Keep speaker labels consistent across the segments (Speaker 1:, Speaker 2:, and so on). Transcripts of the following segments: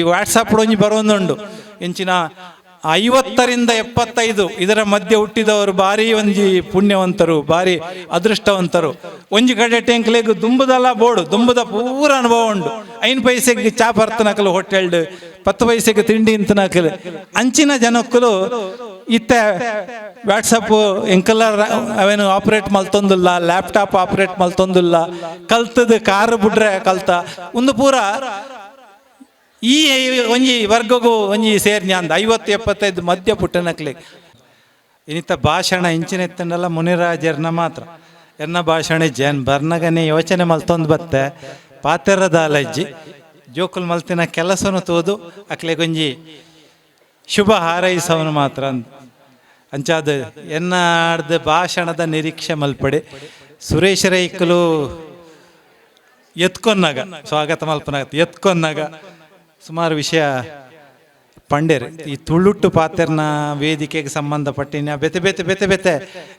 Speaker 1: ಈ ವಾಟ್ಸಪ್ ಒಂಜಿ ಬರೋಂದುಂಡು ಇಂಚಿನ ಐವತ್ತರಿಂದ ಎಪ್ಪತ್ತೈದು. ಇದರ ಮಧ್ಯೆ ಹುಟ್ಟಿದವರು ಭಾರಿ ಒಂಜಿ ಪುಣ್ಯವಂತರು, ಭಾರಿ ಅದೃಷ್ಟವಂತರು. ಒಂಜಿ ಕಡೆ ಟೆಂಕ್ಲೆಗ್ ದುಂಬುದಲ್ಲ ಬೋಡು. ದುಂಬುದ ಪೂರ ಅನುಭವ ಉಂಡು ಐನ್ ಪೈಸೆಗೆ ಚಾ ಬರ್ತನಕಲು ಹೋಟೆಲ್ಡ್ ಪತ್ತು ಪೈಸೆಗೆ ತಿಂಡಿ ಇಂತನಕಲು ಅಂಚಿನ ಜನಕ್ಕಲು ಇತ್ತ ವಾಟ್ಸಪ್ ಎಂಕಲ್ಲ ಅವೇನು ಆಪರೇಟ್ ಮಲ್ತೊಂದಿಲ್ಲ ಲ್ಯಾಪ್ಟಾಪ್ ಆಪರೇಟ್ ಮಲ್ತೊಂದಿಲ್ಲ, ಕಲ್ತದ ಕಾರ್ ಬಿಡ್ರೆ ಕಲ್ತ. ಒಂದು ಪೂರ ಈ ಒಂಜಿ ವರ್ಗಗೂ ಒಂಜಿ ಸೇರ್ನಿ ಅಂದ ಐವತ್ತು ಎಪ್ಪತ್ತೈದು ಮಧ್ಯ ಪುಟ್ಟನಕ್ಲೆ ಇನಿತ ಭಾಷಣ ಇಂಚಿನೆತ್ತಂಡಲ್ಲ ಮುನಿರಾಜರ್ನ ಮಾತ್ರ. ಎನ್ನ ಭಾಷಣ ಜನ್ ಬರ್ನಗನೆ ಯೋಚನೆ ಮಲ್ತೊಂದು ಬತ್ತೆ. ಪಾತೆರದ ಅಲಜ್ಜಿ ಜೋಕುಲ್ ಮಲ್ತಿನ ಕೆಲಸನು ತೋದು. ಅಕ್ಲೆ ಗುಂಜಿ ಶುಭ ಹಾರೈಸವನು ಮಾತ್ರ ಅಂದ. ಅಂಚಾದ ಎನ್ನಾಡ್ದ ಭಾಷಣದ ನಿರೀಕ್ಷೆ ಮಲ್ಪಡೆ. ಸುರೇಶ್ ರೈಕಲು ಎತ್ಕೊನ್ನಾಗ ಸ್ವಾಗತ ಮಲ್ಪನಾಗ ಎತ್ಕೊನ್ನಾಗ ಸುಮಾರು ವಿಷಯ ಪಂಡೆರ್ ಈ ತುಳುಟ್ಟು ಪಾತೆರ್ನ ವೇದಿಕೆಗೆ ಸಂಬಂಧಪಟ್ಟಿನ ಬೆತೆ ಬೆತೆ ಬೆತೆ ಬೆತೆ.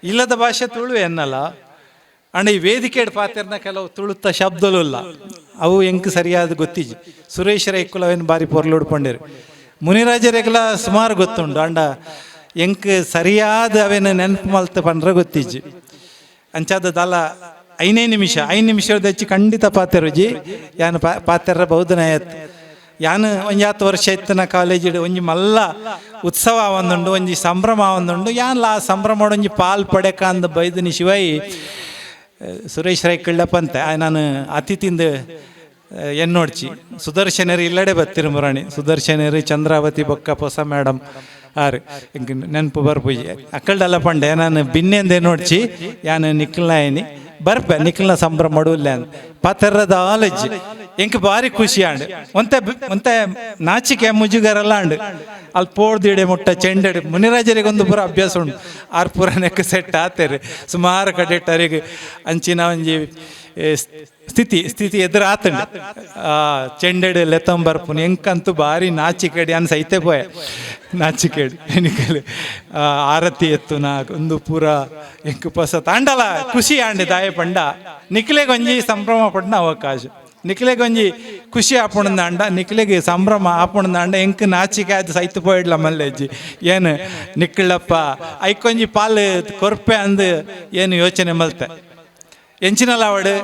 Speaker 1: ಇಲ್ಲದ ಭಾಷೆ ತುಳು ಎನ್ನಲ್ಲ ಅಂಡ್ ಈ ವೇದಿಕೆ ಪಾತೆರ್ನ ಕೆಲವು ತುಳುತ್ತ ಶಬ್ದಲು ಇಲ್ಲ. ಅವು ಎಂಕ್ ಸರಿಯಾದ ಗೊತ್ತಿಜಿ. ಸುರೇಶ್ ರೈಕುಲ ಅವೇನು ಬಾರಿ ಪೊರ್ಲು ಉಡ್ಪಂಡೇರು ಮುನಿರಾಜರೆಗೆಲ್ಲ ಸುಮಾರು ಗೊತ್ತುಂಡು ಅಂಡ ಎಂಕ್ ಸರಿಯಾದ ಅವೇನು ನೆನಪು ಮಲ್ತ ಪಂಡ್ರೆ ಗೊತ್ತಿಜ್ಜಿ ಅಂಚಾದದಲ್ಲ ಐನೇ ನಿಮಿಷ, ಐದು ನಿಮಿಷದ ಹೆಚ್ಚು ಖಂಡಿತ ಪಾತೆರುಜಿ ಯಾನು ಪಾ ಪಾತೆರ ಬೌದ್ಧನಾಯತ್ ಯಾನು ಒಂಜಿ ಹತ್ತು ವರ್ಷ ಇತ್ತಿನ ಕಾಲೇಜಿಡು ಒಂಜಿ ಮಲ್ಲ ಉತ್ಸವ ಒಂದುಂಡು ಒಂಜಿ ಸಂಭ್ರಮ ಒಂದುಂಡು ಯಾನ್ಲ ಆ ಸಂಭ್ರಮ ಒಂಜಿ ಪಾಲ್ ಪಡೆಕ ಅಂದ ಬೈದಿನಿ ಶಿವಾಯಿ ಸುರೇಶ್ ರೈ ಅತಿ ನಾನು ಅತಿಥಿಂದ ಎನ್ನೋಡ್ಚಿ. ಸುದರ್ಶನರಿ ಇಲ್ಲಡೆ ಬತ್ತಿರು ಮುರಾಣಿ. ಸುದರ್ಶನರಿ ಚಂದ್ರಾವತಿ ಬೊಕ್ಕ ಹೊಸ ಮೇಡಮ್ ಆರು. ಹಿಂಗೆ ನೆನಪು ಬರ್ಪುಜಿ ಅಕ್ಕಲ್ಡಲ್ಲ ಪಂಡೆ, ನಾನು ಬಿನ್ನೆಂದೆ ನೋಡ್ಚಿ ಯಾನು ನಿಖಿಲ್ನ ಏನಿ. ಬರ್ಪೆ, ನಿಖಿಲ್ನ ಸಂಭ್ರಮ ಮಾಡುಲ್ಲ ಅಂತ ಎಂಕ್ ಬಾರಿ ಖುಷಿ ಆಂಡ್. ಒಂತೆ ಒಂತೆ ನಾಚಿಕೆ ಮುಜುಗರಲ್ಲ ಆಂಡ್. ಅಲ್ಲಿ ಪೋಡ್ದಿಡೆ ಮುಟ್ಟ ಚೆಂಡಡೆ ಮುನಿರಾಜರಿಗೆ ಒಂದು ಪೂರ ಅಭ್ಯಾಸ ಉಂಟು. ಆರು ಪೂರ ನೆಕ್ ಸೆಟ್ ಆತೇರಿ. ಸುಮಾರು ಕಡೆಟ್ಟರಿಗೆ ಅಂಚಿನ ಒಂಜಿ ಸ್ಥಿತಿ ಸ್ಥಿತಿ ಎದುರು ಆತಂಡ. ಚೆಂಡಡೆ ಲೆತಂ ಬರ್ಪುನ್. ಎಂಕಂತೂ ಬಾರಿ ನಾಚಿಕೆಡಿ ಅನ್ ಸೈತೆ ಪೋಯ. ನಾಚಿಕೆಡಿ ಎನಿಕಲಿ ಆರತಿ ಎತ್ತು ನಾ ಒಂದು ಪೂರ ಎಂಕ್ ಪಸ ತಾಂಡಲ ಖುಷಿ ಆಂಡೆ ದಾಯ ಪಂಡ. ನಿಕ್ಲೆಗ್ ಒಂಜಿ ಸಂಭ್ರಮ ಪಡ್ನ ಅವಕಾಶ. ನಿಕ್ಲೆಗ್ ಒಂಜಿ ಖುಷಿ ಆಪುಣದ ಅಂಡ ನಿಕ್ಲೆಗೆ ಸಂಭ್ರಮ ಆಪುಣದ ಅಂಡ ಎಂಕ್ ನಾಚಿಕೆ ಅದು ಸೈತು ಪೋಯಿಡ್ಲ ಮಲ್ಲೆಜ್ಜಿ. ಏನು ನಿಕ್ಕಳಪ್ಪ ಐಕೊಂಜಿ ಪಾಲು ಕೊರ್ಪೆ ಅಂದು ಏನು ಯೋಚನೆ ಮಲ್ತೆ. ಎಂಚಿನಲ್ಲ ಅವಡು,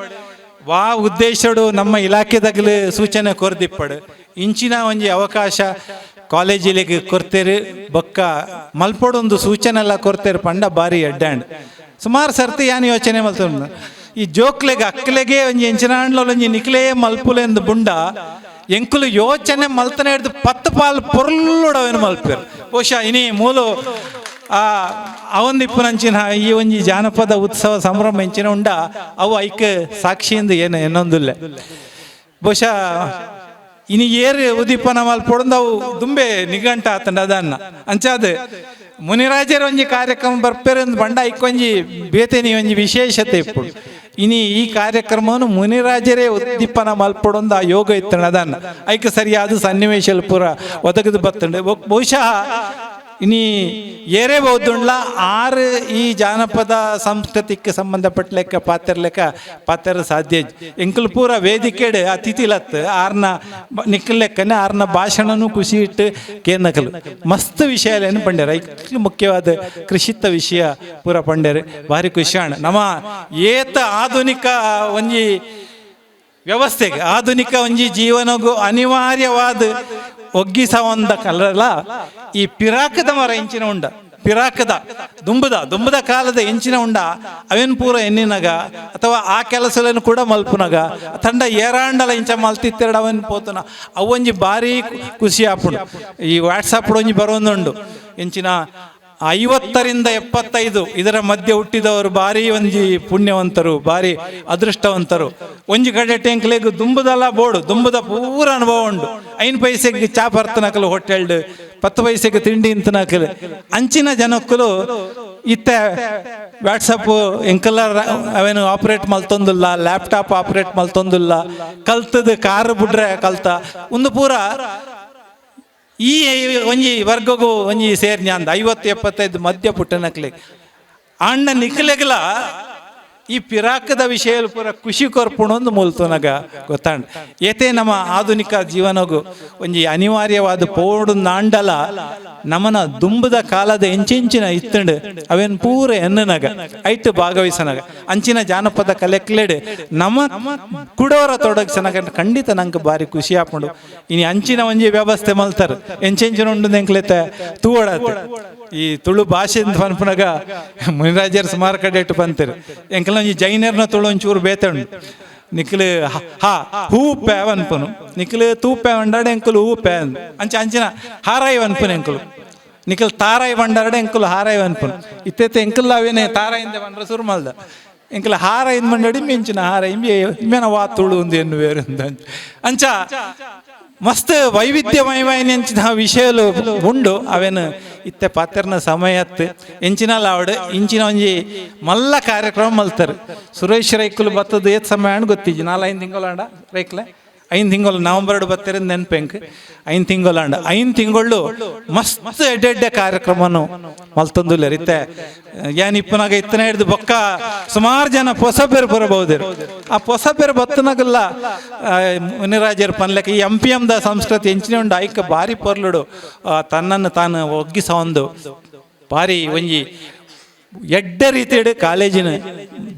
Speaker 1: ವಾ ಉದ್ದೇಶಡು ನಮ್ಮ ಇಲಾಖೆದಾಗಲು ಸೂಚನೆ ಕೊರ್ದಿಪ್ಪಡು. ಇಂಚಿನ ಒಂಜಿ ಅವಕಾಶ ಕಾಲೇಜಿಲಿಗೆ ಕೊರ್ತೇರು, ಬೊಕ್ಕ ಮಲ್ಪೊಡೊಂದು ಸೂಚನೆ ಎಲ್ಲ ಕೊರ್ತೇರು ಪಂಡ ಬಾರಿ ಎಡ್ಡಾಂಡ್. ಸುಮಾರು ಸರ್ತಿ ಯಾನು ಯೋಚನೆ ಮಲ್ತು ಈ ಜೋಕ್ಲೆಗೆ ಅಕ್ಕಲೆಗೆ ಒಂಜಿ ಎಂಚಿನ ಒಂಜಿ ನಿಕ್ಲೇ ಮಲ್ಪುಲೆಂದು ಬುಂಡ, ಎಂಕುಲು ಯೋಚನೆ ಮಲ್ತನೆ ಹಿಡ್ದು ಪತ್ತು ಪಾಲು ಪೊರ್ಲುಡವೇನು ಮಲ್ಪೇರು. ಬಹುಶಃ ಇನಿ ಮೂಲು, ಆ ಅವೊಂದು ಇಪ್ಪುನಂಚಿನ ಈ ಒಂಜಿ ಜಾನಪದ ಉತ್ಸವ ಸಂಭ್ರಮ ಹೆಂಚಿನ ಉಂಡ, ಅವು ಐಕ್ ಸಾಕ್ಷಿಯಿಂದ ಏನು ಇನ್ನೊಂದಿಲ್ಲ. ಬಹುಶಃ ಇನಿ ಏರು ಉದೀಪನ ಮಲ್ಪೊಡಂದು ಅವು ದುಂಬೆ ನಿಘಂಟ ಆತಂಡ ಅದನ್ನ ಅಂಚಾದ ಮುನಿರಾಜರ ಒಂಜಿ ಕಾರ್ಯಕ್ರಮ ಬರ್ಪೇರೊಂದು ಬಂಡ ಇಕ್ಕೊಂಜಿ ಬೇತೆನಿ ಒಂಜಿ ವಿಶೇಷತೆ ಇಪ್ಪುಡು. ಇನಿ ಈ ಕಾರ್ಯಕ್ರಮವನ್ನು ಮುನಿರಾಜರೇ ಉದ್ದೀಪನ ಮಲ್ಪಡೊಂದು ಆ ಯೋಗ ಇತ್ತಣ್ಣ ಐಕ್ಯ ಐಕ ಸರಿಯಾದ ಸನ್ನಿವೇಶ ಪೂರ ಒದಗದು ಬತ್ತಂಡೆ. ಬಹುಶಃ ಬಹುದುಂಡ್ಲ ಆರು ಈ ಜಾನಪದ ಸಂಸ್ಕೃತಿಗೆ ಸಂಬಂಧಪಟ್ಟ ಲೆಕ್ಕ ಪಾತ್ರ ಲೆಕ್ಕ ಪಾತ್ರ ಸಾಧ್ಯ ಎಂಕಲ್ ಪೂರ ವೇದಿಕೆಡ್ ಅತಿಥಿ ಲತ್, ಆರ್ನ ಬ- ನಿಕ್ಕಲ್ ಲೆಕ್ಕನೆ ಆರ್ನ ಭಾಷಣನು ಖುಷಿ ಇಟ್ಟು ಕೇನಕಲು ಮಸ್ತ್ ವಿಷಯ ಏನು ಪಂಡ್ಯಾರ? ಮುಖ್ಯವಾದ ಕೃಷಿತ ವಿಷಯ ಪೂರ ಪಂಡ್ಯಾರ. ಭಾರಿ ಖುಷಿ ಅಣ್ಣ. ನಮ್ಮ ಏತ ಆಧುನಿಕ ಒಂಜಿ ವ್ಯವಸ್ಥೆಗೆ, ಆಧುನಿಕ ಒಂಜಿ ಜೀವನಗೂ ಅನಿವಾರ್ಯವಾದ ಒಗ್ಗಿಸ ಒಂದ ಕಲರಲ್ಲ ಈ ಪಿರಾಕದ ಮರ ಎಂಚಿನ ಉಂಡ. ಪಿರಾಕದ, ದುಂಬುದ ದುಂಬುದ ಕಾಲದ ಎಂಚಿನ ಉಂಡ. ಅವೇನ್ ಪೂರ ಎನ್ನಿನಗ ಅಥವಾ ಆ ಕೆಲಸಲನ್ನು ಕೂಡ ಮಲ್ಪುನಗ ತಂಡ ಏರಾಂಡಲ ಇಂಚ ಮಲ್ತಿತ್ತೆರಡು ಅವನ್ ಪೋತುನ? ಅವೊಂಜಿ ಭಾರಿ ಖುಷಿ ಆಪುಂಡು. ಈ ವಾಟ್ಸಾಪ್ ಒಂಜಿ ಬರೋಂದುಂಡು ಎಂಚಿನ ಐವತ್ತರಿಂದ ಎಪ್ಪತ್ತೈದು, ಇದರ ಮಧ್ಯೆ ಹುಟ್ಟಿದವರು ಭಾರಿ ಒಂಜಿ ಪುಣ್ಯವಂತರು, ಭಾರಿ ಅದೃಷ್ಟವಂತರು. ಒಂಜಿ ಕಡೆ ಟೆಂಕ್ಲೆಗ್ ದುಂಬುದಲ್ಲ ಬೋಡು, ದುಂಬುದ ಪೂರ ಅನುಭವ ಉಂಡು. ಐನ್ ಪೈಸೆಗೆ ಚಾ ಬರ್ತನಕಲು ಹೋಟೆಲ್ಡ್ ಪತ್ತು ಪೈಸೆಗೆ ತಿಂಡಿ ಇಂತನಕಲು ಅಂಚಿನ ಜನಕ್ಕಲು ಇತ್ತ ವಾಟ್ಸಪ್ ಎಂಕಲ್ಲ ಅವೇನು ಆಪರೇಟ್ ಮಲ್ತೊಂದಿಲ್ಲ ಲ್ಯಾಪ್ಟಾಪ್ ಆಪರೇಟ್ ಮಲ್ತೊಂದಿಲ್ಲ ಕಲ್ತದ ಕಾರ್ ಬಿಡ್ರೆ ಕಲ್ತ. ಒಂದು ಪೂರ ಈ ಒಂಜಿ ವರ್ಗಗೂ ಒಂಜಿ ಸೇರ್ನಿ ಅಂದ ಐವತ್ತು ಎಪ್ಪತ್ತೈದು ಮಧ್ಯ ಪುಟ್ಟನಕ್ಲೆ ಅಣ್ಣ ನಿಕ್ಲೆಗ್ಲ ಈ ಪಿರಾಕದ ವಿಷಯ ಪೂರ ಖುಷಿ ಕೊರ್ಪುಣೊಂದು ಮೂಲ್ತುನಗ ಗೊತ್ತಾಂಡ್. ಏತೆ ನಮ್ಮ ಆಧುನಿಕ ಜೀವನಗು ಒಂಜಿ ಅನಿವಾರ್ಯವಾದ ಪೋಡು ನಾಂಡಲ ನಮನ ದುಂಬದ ಕಾಲದ ಎಂಚಿಂಚಿನ ಇತ್ತಂಡು ಅವೇನ್ ಪೂರ ಎನ್ನನಗ ಐಟ್ ಭಾಗವಹಿಸನಗ ಅಂಚಿನ ಜಾನಪದ ಕಲೆಕ್ಲೆಡ್ ನಮ್ಮ ಕುಡವರ ತೊಡಗಿಸನಗ ಖಂಡಿತ ನಂಗೆ ಬಾರಿ ಖುಷಿ ಹಾಕೊಂಡು ಇನಿ ಅಂಚಿನ ಒಂಜಿ ವ್ಯವಸ್ಥೆ ಮಲ್ತಾರೆ ಎಂಚೆಂಚಿನ ಉಂಡು ಎಂಕ್ಲೆತ್ತ ತೂವಡತ್ತೆ ಈ ತುಳು ಭಾಷೆ ಪನ್ಪುನಗ ಮುನಿರಾಜರ ಕಡೆ ಇಟ್ಟು ಬಂತೀರಿ. ಎಂಕಲ್ ಈ ಜೈನರ್ನ ತುಳು ಒಂಚೂರು ಬೇತಣ್ಣು ನಿಖಿಲ್ ಹಾ, ಹೂ ಪ್ಯಾವ್ ಅನ್ಪನು. ನಿಖಿಲ್ ತೂ ಪ್ಯಾವ್ ಅಂಡಾಡೆ ಎಂಕುಲು ಹೂ ಪ್ಯಾ ಅಂಚ ಅಂಚಿನ ಹಾರಾಯಿ ಅನ್ಪನು ಎಂಕುಲು. ನಿಖಿಲ್ ತಾರಾಯಿ ಬಂಡಾಡೆ ಎಂಕುಲು ಹಾರಾಯಿ ಅನ್ಪನು. ಇತ್ತೆ ಎಂಕಲ್ ಅವೇನೆ ತಾರಾಯಿಂದ ಬಂಡ್ರೆ ಸುರು ಮಲ್ದ. ಎಂಕಲ್ ಹಾರ ಇಂದ್ ಮಂಡಡಿ ಮಿಂಚಿನ ಹಾರ ಇಂಬಿ ಇಂಬೆನ ವಾ ತುಳು ಒಂದು ಎನ್ನು ಬೇರೆ ಅಂಚ ಮಸ್ತ್ ವೈವಿಧ್ಯಮಯమైన ವಿಷಯಲು ಉಂಡು. ಅವೇನು ಇತ್ತೆ ಪಾತ್ರನ ಸಮಯತ್ ಎಂಚಿನ ಆವಡ್ ಇಂಚಿನ ಒಂಜಿ ಮಲ್ಲ ಕಾರ್ಯಕ್ರಮ ಮಲ್ತಾರೆ. ಸುರೇಶ್ ರೈಕುಲು ಬತ್ತದ ಏತ್ ಸಮಯ ಅಣ್ಣ ಗೊತ್ತಿಜ್ಜಿ. ಐದು ತಿಂಗಳ ರೈಕ್ಲೆ. ಐದು ತಿಂಗಳು ನವಂಬರ್ ಬತ್ತರ ನೆನ್ಪೆಂಕ್. ಐದು ತಿಂಗಳಾಂಡ ಐನ್ ತಿಂಗಳು ಮಸ್ತ್ ಎಡ್ಡೆ ಕಾರ್ಯಕ್ರಮನು ಮಲ್ತಂದು ಲರಿತೆ ಏನ್ ಇಪ್ಪನಾಗ ಇತ್ತನೇ ಹಿಡಿದು ಬೊಕ್ಕ ಸುಮಾರು ಜನ ಪೊಸ ಬೇರು ಬರಬಹುದಿರು. ಆ ಪೊಸ ಬೇರು ಬತ್ತನಾಗಲ್ಲ ಮುನಿರಾಜರು ಪನ್ಲೆಕ್ಕ ಈ ಎಂ ಪಿ ಎಮ್ದ ಸಂಸ್ಕೃತಿ ಹೆಂಚಿನ ಉಂಡು ಐಕ ಭಾರಿ ಪೊರ್ಲುಡು. ತನ್ನನ್ನು ತಾನು ಒಗ್ಗಿಸ ಒಂದು ಭಾರಿ ಒಂಜಿ ಎಡ್ಡ ರೀತಿ ರೀತಿಯಡು ಕಾಲೇಜಿನ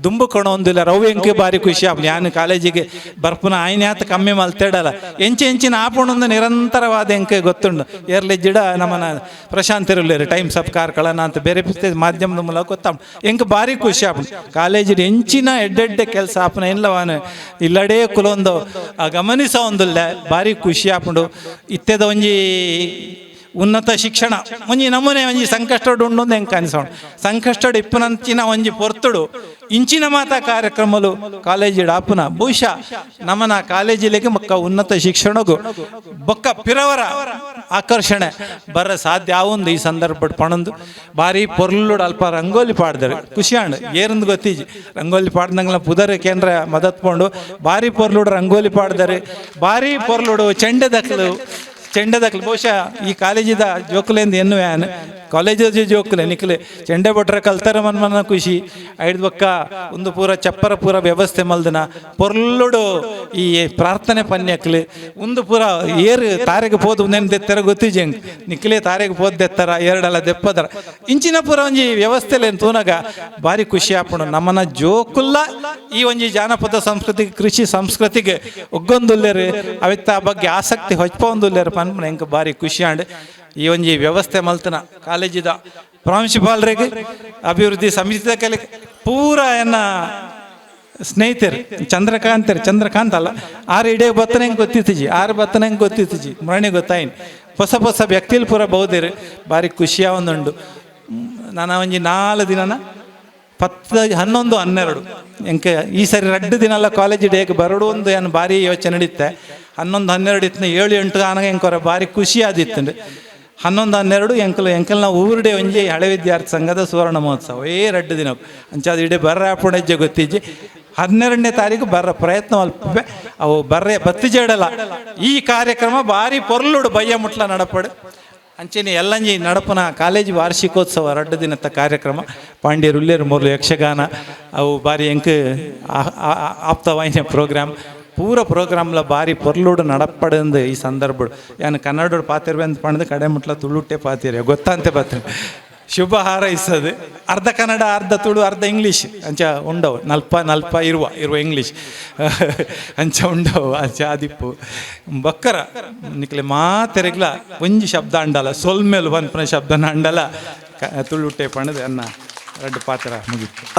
Speaker 1: ದುಂಬು ಕೊಣೊಂದಿಲ್ಲ ರವಿ ಎಂಕೆ ಬಾರಿ ಖುಷಿ ಆಪ್. ನಾನು ಕಾಲೇಜಿಗೆ ಬರ್ಪುನ ಆಯ್ನ್ಯಾತ ಕಮ್ಮಿ ಮಲ್ತೇಡಲ್ಲ. ಎಂಚ ಎಂಚಿನ ಆಪುಣೊಂದು ನಿರಂತರವಾದ ಎಂಕೆ ಗೊತ್ತುಂಡು. ಏರ್ಲೆಜ್ಜಿಡ ನಮ್ಮನ ಪ್ರಶಾಂತ್ ಇರಲಿರು ಟೈಮ್ಸ್ ಆಫ್ ಕಾರ್ಕಳನ ಅಂತ ಬೇರೆ ಮಾಧ್ಯಮದ ಮೂಲಕ ಗೊತ್ತಾಮ್ ಎಂಕ್ ಬಾರಿ ಖುಷಿ ಆಪುಂಡು ಕಾಲೇಜಿನ ಎಂಚಿನ ಎಡ್ಡೆಡ್ಡೆ ಕೆಲಸ ಆಪನ ಇಲ್ಲವನ ಇಲ್ಲಡೇ ಕುಲೊಂದು ಗಮನಿಸ ಒಂದಿಲ್ಲ ಬಾರಿ ಖುಷಿ ಆಪುಂಡು. ಇತ್ತೆದ ಒಂಜಿ ಉನ್ನತ ಶಿಕ್ಷಣ. ಒಂಜಿ ನಮೂನೆ ಒಂಜಿ ಸಂಕಷ್ಟಡು ಉಂಡು ಹೆಂಗೆ ಕಾಣಿಸೋಣ? ಸಂಕಷ್ಟಡು ಇಪ್ಪುನಂಚಿನ ಒಂಜಿ ಪೊರ್ತುಡು. ಇಂಚಿನ ಮಾತ ಕಾರ್ಯಕ್ರಮಲು ಕಾಲೇಜು ಆಪುನ ಬಹುಶಃ ನಮ್ಮನ ಕಾಲೇಜಿಲೆಗೆ ಮಕ್ಕ ಉನ್ನತ ಶಿಕ್ಷಣಗೂ, ಬೊಕ್ಕ ಪಿರವರ ಆಕರ್ಷಣೆ. ಬರ ಸಾಧ್ಯ ಆವೊಂದು ಈ ಸಂದರ್ಭ ಪಣಂದು. ಬಾರಿ ಪೊರ್ಲುಡು ಅಲ್ಪ ರಂಗೋಲಿ ಪಾಡ್ದರು. ಖುಷಿಯಾಂಡು, ಏರಂದು ಗೊತ್ತೀಜಿ. ರಂಗೋಲಿ ಪಾಡ್ದಂಗ್ಲ ಪುದರ್ ಕೇಂದ್ರ ಮದತ್ಕೊಂಡು ಬಾರಿ ಪೊರ್ಲುಡು ರಂಗೋಲಿ ಪಾಡ್ದರು. ಬಾರಿ ಪೊರ್ಲುಡು ಚೆಂಡೆ ಚೆಂಡದಕ್ಲು ಬಹುಶಃ ಈ ಕಾಲೇಜಿದ ಜೋಕುಲೆಂದು ಎನ್ನು ಕಾಲೇಜ್ ಜೋಕುಲೆ ನಿಕ್ಲೆ ಚೆಂಡೆ ಕಲ್ತಾರ ಮನ್ ಮನ ಖುಷಿ. ಐದು ಬೊಕ್ಕ ಒಂದು ಪೂರ ಚಪ್ಪರ ಪೂರ ವ್ಯವಸ್ಥೆ ಮಲ್ದನ. ಪೊರ್ಲುಡು ಈ ಪ್ರಾರ್ಥನೆ ಪನ್ಯಕ್ಲೆ. ಒಂದು ಪೂರ ಏರು ತಾರೆಗೆ ಪೋದು ನೆನ್ ದೆತ್ತರ ಗೊತ್ತಿಜೆ ನಿಕ್ಲೆ ತಾರೆಗೆ ಪೋದ್ ದೆತ್ತರ, ಎರಡಲ್ಲ ದೆಪ್ಪದರ. ಇಂಚಿನ ಪೂರ ಒಂಜಿ ವ್ಯವಸ್ಥೆಲೆ ತೂನಗ? ಭಾರಿ ಖುಷಿ ಆಪಣ. ನಮ್ಮನ ಜೋಕುಲ್ಲ ಈ ಒಂಜಿ ಜಾನಪದ ಸಂಸ್ಕೃತಿ ಕೃಷಿ ಸಂಸ್ಕೃತಿಗೆ ಒಗ್ಗೊಂದುಲ್ಲೇರು, ಅವಿತ್ತ ಆ ಬಗ್ಗೆ ಆಸಕ್ತಿ ಹೊಚ್ಪೊಂದುಲ್ಲೇರು ಪನ್ಪುನ ಎಂಕ ಭಾರಿ ಖುಷಿ ಆಂಡ್ ಈ ಒಂಜಿ ವ್ಯವಸ್ಥೆ ಮಲ್ತನ ಕಾಲೇಜಿದ ಪ್ರಾಂಶುಪಾಲರಿಗೆ, ಅಭಿವೃದ್ಧಿ ಸಮಿತಿದ ಕಲೆ ಪೂರ ಎನ್ನ ಸ್ನೇಹಿತರು, ಚಂದ್ರಕಾಂತರು, ಚಂದ್ರಕಾಂತ್ ಅಲ್ಲ, ಆರು ಇಡೇ ಬತ್ತನೆ ಹೆಂಗೆ ಗೊತ್ತಿತ್ತೀಜಿ, ಆರು ಬತ್ತನೆ ಹೆಂಗೆ ಗೊತ್ತಿತ್ತೀಜಿ ಮರಣಿ ಗೊತ್ತಾಯಿನ್. ಹೊಸ ಹೊಸ ವ್ಯಕ್ತಿಲ್ ಪೂರ ಬಹುದೇರು, ಭಾರಿ ಖುಷಿಯ ಒಂದುಂಡು. ನಾನು ಒಂಜಿ ನಾಲ್ಕು ದಿನನ ಪತ್ತ ಹನ್ನೊಂದು ಹನ್ನೆರಡು, ಎಂಕೆ ಈ ಸರಿ ರಡ್ಡು ದಿನ ಅಲ್ಲ ಕಾಲೇಜ್ ಡೇಗೆ ಬರಡು ಒಂದು ಏನು ಭಾರಿ ಯೋಚನೆ ನಡೀತೆ. ಹನ್ನೊಂದು ಹನ್ನೆರಡು ಇತ್ತು ಏಳು ಎಂಟು ಆನಾಗ ಎಂಕೊರ ಭಾರಿ ಖುಷಿ ಆದಿತ್ತು ಹನ್ನೊಂದು ಹನ್ನೆರಡು ಎಂಕಲ್ ಎಂಕಲ್ ನಾವು ಊರುಡೆ ಒಂಜಿ ಹಳೆ ವಿದ್ಯಾರ್ಥಿ ಸಂಘದ ಸುವರ್ಣ ಮಹೋತ್ಸವ. ಏ ರಡ್ಡು ದಿನ ಅಂಚಾದ ಇಡೀ ಬರ್ರ ಆಪುಣಜ್ಜೆ ಗೊತ್ತಿಜ್ಜಿ. ಹನ್ನೆರಡನೇ ತಾರೀಕು ಬರ್ರ ಪ್ರಯತ್ನ ಅಲ್ಪ ಅವು ಬರ್ರೆ ಬತ್ತಿಜೇಡಲ್ಲ ಈ ಕಾರ್ಯಕ್ರಮ ಭಾರಿ ಪೊರ್ಲುಡು ಬಯ್ಯ ಮುಟ್ಲ ನಡಪಡು. ಅಂಚೆನೆ ಎಲ್ಲಂಜಿ ನಡಪನ ಕಾಲೇಜ್ ವಾರ್ಷಿಕೋತ್ಸವ ರಡ್ಡು ದಿನದ ಕಾರ್ಯಕ್ರಮ. ಪಾಂಡ್ಯರು ಉಲ್ಲೇರು ಮೊದಲು ಯಕ್ಷಗಾನ. ಅವು ಬಾರಿ ಎಂಕ್ ಆಪ್ತವಾಹಿನಿ ಪ್ರೋಗ್ರಾಮ್. ಪೂರ ಪ್ರೋಗ್ರಾಮ್ಲ ಬಾರಿ ಪೊರ್ಲುಡು ನಡಪಡಂದು ಈ ಸಂದರ್ಭ ಏನು ಕನ್ನಡ ಪಾತಿರ್ವೆ ಅಂತ ಪಣದು ಕಡೆ ಮುಟ್ಲ ತುಳುಟ್ಟೆ ಪಾತಿರ ಗೊತ್ತಂತೆ ಪಾತ್ರ. ಶುಭ ಹಾರೈಸದು ಅರ್ಧ ಕನ್ನಡ, ಅರ್ಧ ತುಳು, ಅರ್ಧ ಇಂಗ್ಲೀಷ್. ಅಂಚ ಉಂಡವು. ನಲ್ಪ ನಲ್ಪ ಇರುವ ಇರುವ ಇಂಗ್ಲೀಷ್. ಅಂಚ ಉಂಡವು. ಅಂಚ ಆದಿಪ್ಪು. ಬಕ್ಕರ. ನಿಕ್ಲೆ ಮಾತೆರೆಗ್ಲ ಒಂಜಿ ಶಬ್ದ ಅಂಡಲ. ಸೊಲ್ಮೇಲು ಪುನಃ ಶಬ್ದನ ಅಂಡಲ. ಕ- ತುಳುಟ್ಟೆ ಪಣದು ಅನ್ನ ಎರಡು ಪಾತ್ರ ಮುಗಿತು